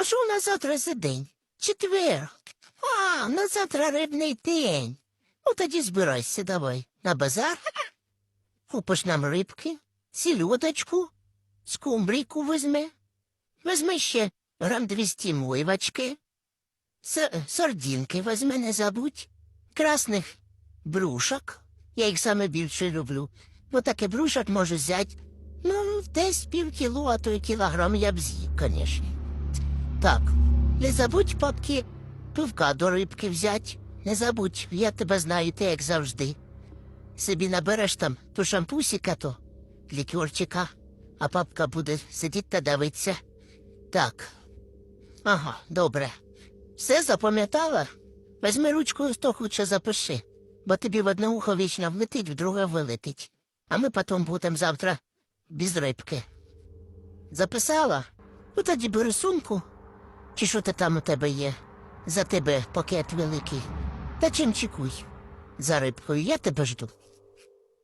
А що у нас завтра за день? Четвер. А, на завтра рибний день. Ну тоді збирайся давай. На базар. Купиш нам рибки, сільодочку, скумбрійку візьми. Візьми ще грам 200 мойвачки. С сардинки візьми, не забудь. Красних брушок. Я їх саме більше люблю. Бо таке брушок можу взяти. Ну, десь пів кіло, а то й кілограм я б з'їв, звісно. Так, не забудь, папки, пивка до рибки взять. Не забудь, я тебе знаю, ти як завжди. Собі набереш там ту шампусіка то, лікерчика, а папка буде сидіти та дивитися. Так. Ага, добре. Все запам'ятала? Візьми ручку то лучше запиши, бо тобі в одне ухо вічно влетить, в друге вилетить. А ми потім будемо завтра без рибки. Записала? Ну тоді бери сумку. Чи що ти там у тебе є? За тебе пакет великий. Та чим чекуй? За рибкою я тебе жду.